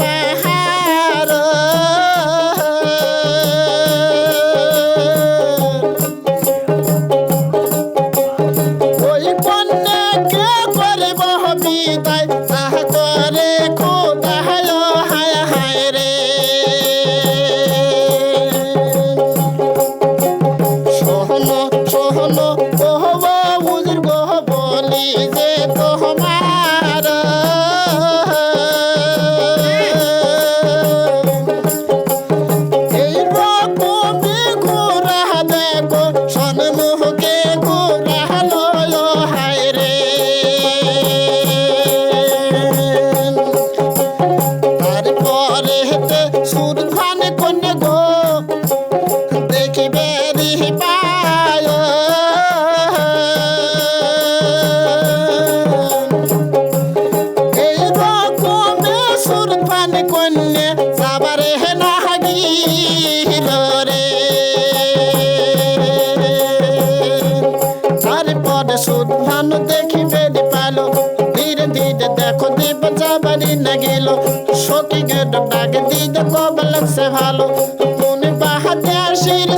বাহার। ওই কন্যাকে করব বিদায়? তাহা করে খোদা হায় হায় হায় রে। সোহনো সোহনো তারপরে হেতে সুরখান কন্যা গো। দেখিবে রিপায় এই রকমে সুরফান কন্যা, সাবারে না গিল রে। তারপরে দেখিবে পালো ধীরে ধীরে দেখো দীপ যাবারি না গেল সখী গেট ডাক দিতে কবল সে ভালো। মনে বাহাতে শির